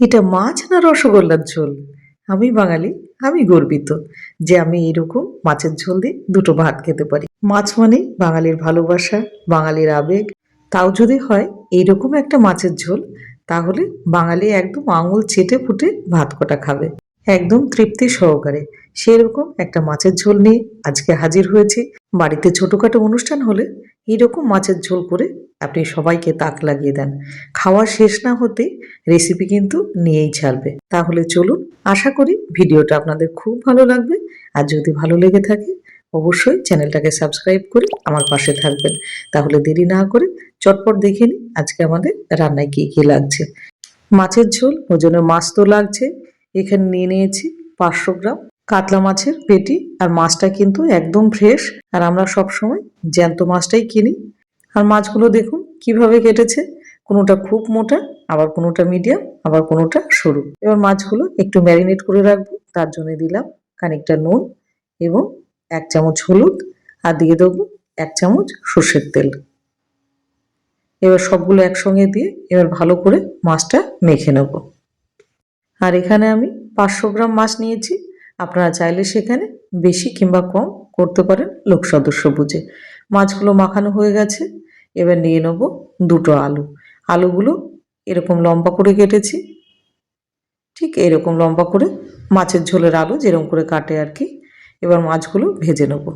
এটা মাছ না রসগোল্লার ঝোল? আমি বাঙালি, আমি গর্বিত যে আমি এরকম মাছের ঝোল দিয়ে দুটো ভাত খেতে পারি। মাছ মানে বাঙালির ভালোবাসা, বাঙালির আবেগ। তাও যদি হয় এইরকম একটা মাছের ঝোল, তাহলে বাঙালি একদম আঙুল চেটে ফুটে ভাত কটা খাবে। একদম তৃপ্তি সহকারে। সেরকম একটা মাছের ঝোল নিয়ে আজকে হাজির হয়েছি। বাড়িতে ছোটোখাটো অনুষ্ঠান হলে এইরকম মাছের ঝোল করে আপনি সবাইকে তাক লাগিয়ে দেন। খাওয়া শেষ না হতে রেসিপি কিন্তু নিয়েই ছাড়বে। তাহলে চলুন, আশা করি ভিডিওটা আপনাদের খুব ভালো লাগবে। আর যদি ভালো লেগে থাকে, অবশ্যই চ্যানেলটাকে সাবস্ক্রাইব করে আমার পাশে থাকবেন। তাহলে দেরি না করে চটপট দেখে নিই আজকে আমাদের রান্নায় কী কী লাগছে। মাছের ঝোল ওজনে মাছ তো লাগছে। এখানে নিয়ে নিয়েছি পাঁচশো গ্রাম কাতলা মাছের পেটি। আর মাছটা কিন্তু একদম ফ্রেশ আর আমরা সবসময় জ্যান্ত মাছটাই কিনি। আর মাছগুলো দেখুন কীভাবে কেটেছে। কোনোটা খুব মোটা, আবার কোনোটা মিডিয়াম আবার কোনোটা সরু। এবার মাছগুলো একটু ম্যারিনেট করে রাখব। তার জন্য দিলাম খানিকটা নুন এবং এক চামচ হলুদ। আর দিয়ে দেবো এক চামচ সর্ষের তেল। এবার সবগুলো একসঙ্গে দিয়ে এবার ভালো করে মাছটা মেখে নেব। আর এখানে আমি পাঁচশো গ্রাম মাছ নিয়েছি। আপনারা চাইলে সেখানে বেশি কিংবা কম করতে পারেন লোক সদস্য বুঝে। মাছগুলো মাখানো হয়ে গেছে। এবার নিয়ে নেব দুটো আলু। আলুগুলো এরকম লম্বা করে কেটেছি। ঠিক এরকম লম্বা করে মাছের ঝোলের আলু যেরকম করে কাটে আর কি। এবার মাছগুলো ভেজে নেব।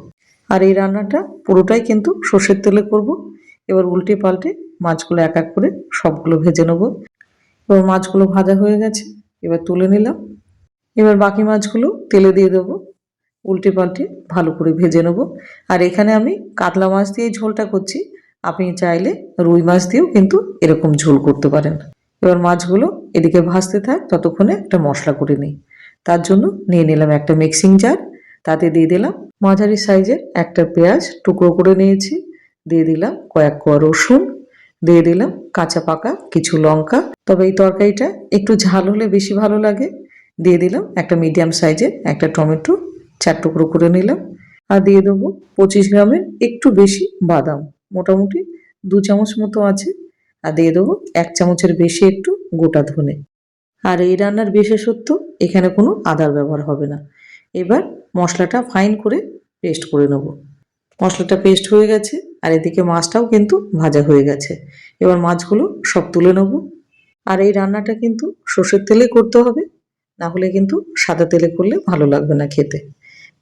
আর এই রান্নাটা পুরোটাই কিন্তু সর্ষের তেলে করব। এবার উল্টে পাল্টে মাছগুলো এক এক করে সবগুলো ভেজে নেব। এবার মাছগুলো ভাজা হয়ে গেছে। এবার তুলে নিলাম। এবার বাকি মাছগুলো তেলে দিয়ে দেবো। উল্টে পাল্টে ভালো করে ভেজে নেব। আর এখানে আমি কাতলা মাছ দিয়ে ঝোলটা করছি। আপনি চাইলে রুই মাছ দিয়েও কিন্তু এরকম ঝোল করতে পারেন। এবার মাছগুলো এদিকে ভাজতে থাক, ততক্ষণে একটা মশলা করে নিই। তার জন্য নিয়ে নিলাম একটা মিক্সিং জার তাতে দিয়ে দিলাম মাঝারি সাইজের একটা পেঁয়াজ টুকরো করে নিয়েছি। দিয়ে দিলাম কয়েক কোয়া রসুন। দিয়ে দিলাম কাঁচা পাকা, কিছু লঙ্কা। তবে এই তরকারিটা একটু ঝাল হলে বেশি ভালো লাগে। দিয়ে দিলাম একটা মিডিয়াম সাইজের একটা টমেটো, চার টুকরো করে নিলাম। আর দিয়ে দেবো পঁচিশ গ্রামের একটু বেশি বাদাম। মোটামুটি দু চামচ মতো আছে। আর দিয়ে দেবো এক চামচের বেশি একটু গোটা ধনে। আর এই রান্নার বিশেষত্ব, এখানে কোনো আদার ব্যবহার হবে না। এবার মশলাটা ফাইন করে পেস্ট করে নেব। মশলাটা পেস্ট হয়ে গেছে। আর এদিকে মাছটাও কিন্তু ভাজা হয়ে গেছে। এবার মাছগুলো সব তুলে নেব। আর এই রান্নাটা কিন্তু সর্ষের তেলে করতে হবে। না হলে কিন্তু সাদা তেলে করলে ভালো লাগবে না খেতে।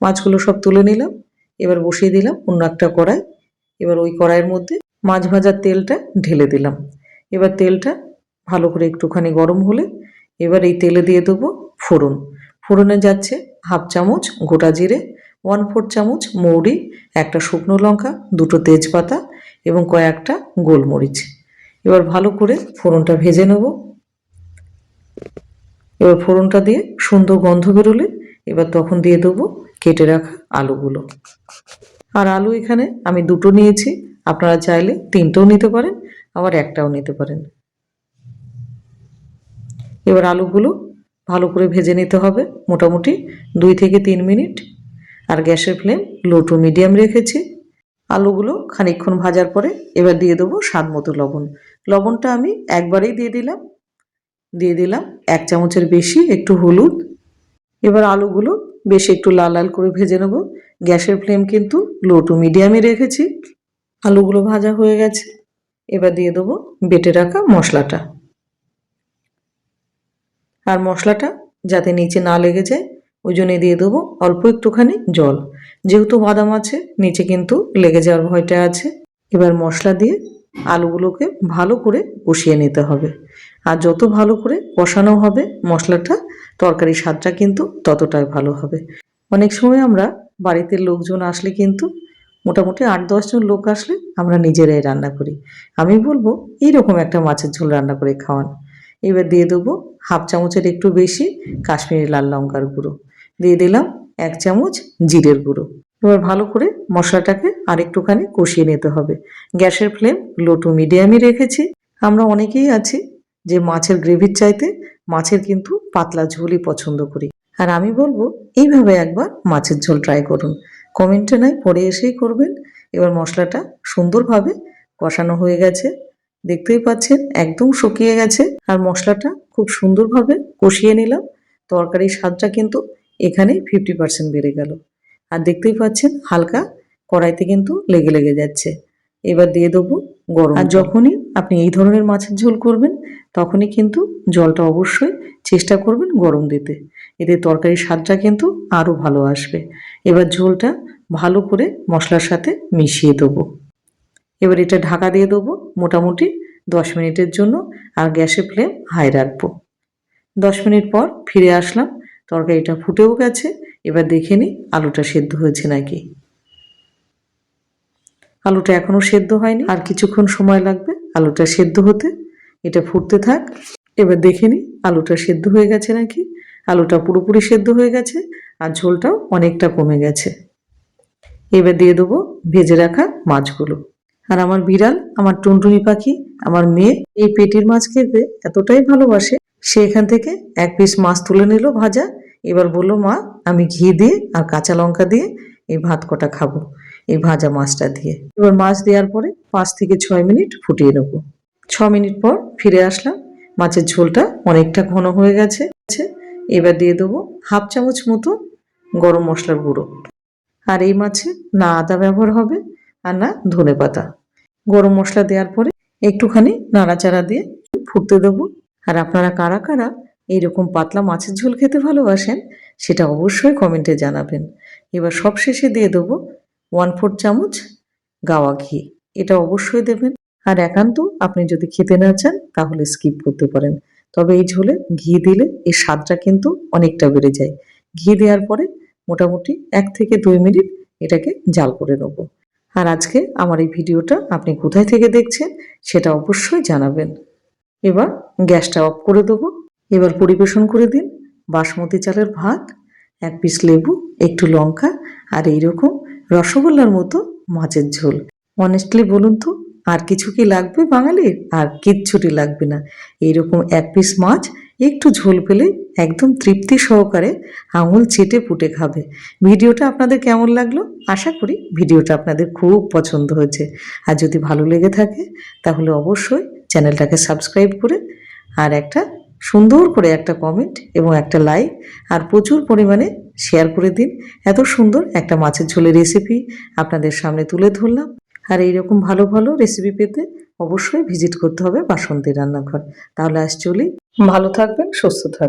মাছগুলো সব তুলে নিলাম। এবার বসিয়ে দিলাম অন্য একটা কড়াই। এবার ওই কড়াইয়ের মধ্যে মাছ ভাজার তেলটা ঢেলে দিলাম। এবার তেলটা ভালো করে একটুখানি গরম হলে এবার এই তেলে দিয়ে দেবো ফোড়ন। ফোড়নে যাচ্ছে হাফ চামচ গোটা জিরে ওয়ান ফোর চামচ মৌরি, একটা শুকনো লঙ্কা, দুটো তেজপাতা এবং কয়েকটা গোলমরিচ। এবার ভালো করে ফোড়নটা ভেজে নেব। এবার ফোড়নটা দিয়ে সুন্দর গন্ধ বেরোলে এবার তখন দিয়ে দেবো কেটে রাখা আলুগুলো। আর আলু এখানে আমি দুটো নিয়েছি, আপনারা চাইলে তিনটেও নিতে পারেন, আবার একটাও নিতে পারেন। এবার আলুগুলো ভালো করে ভেজে নিতে হবে, মোটামুটি দুই থেকে তিন মিনিট আর গ্যাসের ফ্লেম লো টু মিডিয়াম রেখেছি। আলুগুলো খানিকক্ষণ ভাজার পরে এবার দিয়ে দেবো স্বাদ মতো লবণ। লবণটা আমি একবারেই দিয়ে দিলাম। দিয়ে দিলাম এক চামচের বেশি একটু হলুদ। এবার আলুগুলো বেশ একটু লাল লাল করে ভেজে নেব। গ্যাসের ফ্লেম কিন্তু লো টু মিডিয়ামে রেখেছি। আলুগুলো ভাজা হয়ে গেছে। এবার দিয়ে দেবো বেটে রাখা মশলাটা। আর মশলাটা যাতে নিচে না লেগে যায় ওই জন্য দিয়ে দেবো অল্প একটুখানি জল। যেহেতু বাদাম আছে, নিচে কিন্তু লেগে যাওয়ার ভয়টা আছে। এবার মশলা দিয়ে আলুগুলোকে ভালো করে কষিয়ে নিতে হবে। আর যত ভালো করে কষানো হবে মশলাটা তরকারির স্বাদটা কিন্তু ততটাই ভালো হবে। অনেক সময় আমরা বাড়িতে লোকজন আসলে কিন্তু মোটামুটি আট দশজন লোক আসলে আমরা নিজেরাই রান্না করি। আমি বলব এইরকম একটা মাছের ঝোল রান্না করে খাওয়ান। এবার দিয়ে দেবো হাফ চামচের একটু বেশি কাশ্মীরি লাল লঙ্কার গুঁড়ো। দিয়ে দিলাম এক চামচ জিরের গুঁড়ো। এবার ভালো করে মশলাটাকে আর একটুখানি কষিয়ে নিতে হবে। গ্যাসের ফ্লেম লো টু মিডিয়ামই রেখেছি। আমরা অনেকেই আছি যে মাছের গ্রেভির চাইতে মাছের কিন্তু পাতলা ঝোলই পছন্দ করি। আর আমি বলব, এইভাবে একবার মাছের ঝোল ট্রাই করুন। কমেন্টে নাই পরে এসেই করবেন। এবার মশলাটা সুন্দরভাবে কষানো হয়ে গেছে। দেখতেই পাচ্ছেন, একদম শুকিয়ে গেছে। আর মশলাটা খুব সুন্দরভাবে কষিয়ে নিলাম। তরকারির স্বাদটা কিন্তু এখানে ফিফটি পার্সেন্ট বেড়ে গেল। আর দেখতেই পাচ্ছেন হালকা কড়াইতে কিন্তু লেগে লেগে যাচ্ছে। এবার দিয়ে দেবো গরম আর যখনই আপনি এই ধরনের মাছের ঝোল করবেন তখনই কিন্তু জলটা অবশ্যই চেষ্টা করবেন গরম দিতে। এতে তরকারির স্বাদটা কিন্তু আরও ভালো আসবে। এবার ঝোলটা ভালো করে মশলার সাথে মিশিয়ে দেবো। এবার এটা ঢাকা দিয়ে দেবো মোটামুটি দশ মিনিটের জন্য আর গ্যাসের ফ্লেম হাই রাখব। দশ মিনিট পর ফিরে আসলাম তরকারিটা ফুটেও গেছে। এবার দেখে নিই আলুটা সেদ্ধ হয়েছে নাকি। আলুটা এখনও সেদ্ধ হয়নি। আর কিছুক্ষণ সময় লাগবে আলুটা সেদ্ধ হতে। এটা ফুটতে থাক। এবার দেখে নিই আলুটা সেদ্ধ হয়ে গেছে নাকি। আলুটা পুরোপুরি সেদ্ধ হয়ে গেছে আর ঝোলটাও অনেকটা কমে গেছে। এবার দিয়ে দেবো ভেজে রাখা মাছগুলো। আর আমার বিড়াল, আমার টুনটুনি পাখি, আমার মেয়ে এই পেটির মাছ খেতে এতটাই ভালোবাসে, সে এখান থেকে এক পিস মাছ তুলে নিল ভাজা। এবার বলল, মা, আমি ঘি দিয়ে আর কাঁচা লঙ্কা দিয়ে এই ভাত কটা খাব, এই ভাজা মাছটা দিয়ে। এবার মাছ দেওয়ার পরে পাঁচ থেকে ছয় মিনিট ফুটিয়ে নেব। ছ মিনিট পর ফিরে আসলাম, মাছের ঝোলটা অনেকটা ঘন হয়ে গেছে। এবার দিয়ে দেবো হাফ চামচ মতো গরম মশলার গুঁড়ো। আর এই মাছে না আদা ব্যবহার হবে আর না ধনে পাতা। গরম মশলা দেওয়ার পরে একটুখানি নাড়াচাড়া দিয়ে ফুটতে দেবো। আর আপনারা কারা কারা এইরকম পাতলা মাছের ঝোল খেতে ভালোবাসেন, সেটা অবশ্যই কমেন্টে জানাবেন। এবার সব শেষে দিয়ে দেবো ওয়ান ফোর চামচ গাওয়া ঘি। এটা অবশ্যই দেবেন। আর একান্ত আপনি যদি খেতে না চান, তাহলে স্কিপ করতে পারেন। তবে এই ঝোলে ঘি দিলে এর স্বাদটা কিন্তু অনেকটা বেড়ে যায়। ঘি দেওয়ার পরে মোটামুটি এক থেকে দুই মিনিট এটাকে জাল করে নেব। আর আজকে আমার এই ভিডিওটা আপনি কোথায় থেকে দেখছেন, সেটা অবশ্যই জানাবেন। এবার গ্যাসটা অফ করে দেবো। এবার পরিবেশন করে দিন। বাসমতি চালের ভাত, এক পিস লেবু, একটু লঙ্কা আর এইরকম রসগোল্লার মতো মাছের ঝোল। অনেস্টলি বলুন তো, আর কিছু কি লাগবে বাঙালির আর কিচ্ছুটি লাগবে না। এইরকম এক পিস মাছ, একটু ঝোল পেলে একদম তৃপ্তি সহকারে আঙুল চেটে পুটে খাবে। ভিডিওটা আপনাদের কেমন লাগল? আশা করি ভিডিওটা আপনাদের খুব পছন্দ হয়েছে। আর যদি ভালো লেগে থাকে, তাহলে অবশ্যই চ্যানেলটাকে সাবস্ক্রাইব করে আর একটা সুন্দর করে একটা কমেন্ট এবং একটা লাইক আর প্রচুর পরিমাণে শেয়ার করে দিন। এত সুন্দর একটা মাছের ঝোলের রেসিপি আপনাদের সামনে তুলে ধরলাম। আর এইরকম ভালো ভালো রেসিপি পেতে অবশ্যই ভিজিট করতে হবে বাসন্তী রান্নাঘর। তাহলে আজ চলি। ভালো থাকবেন, সুস্থ থাকবেন।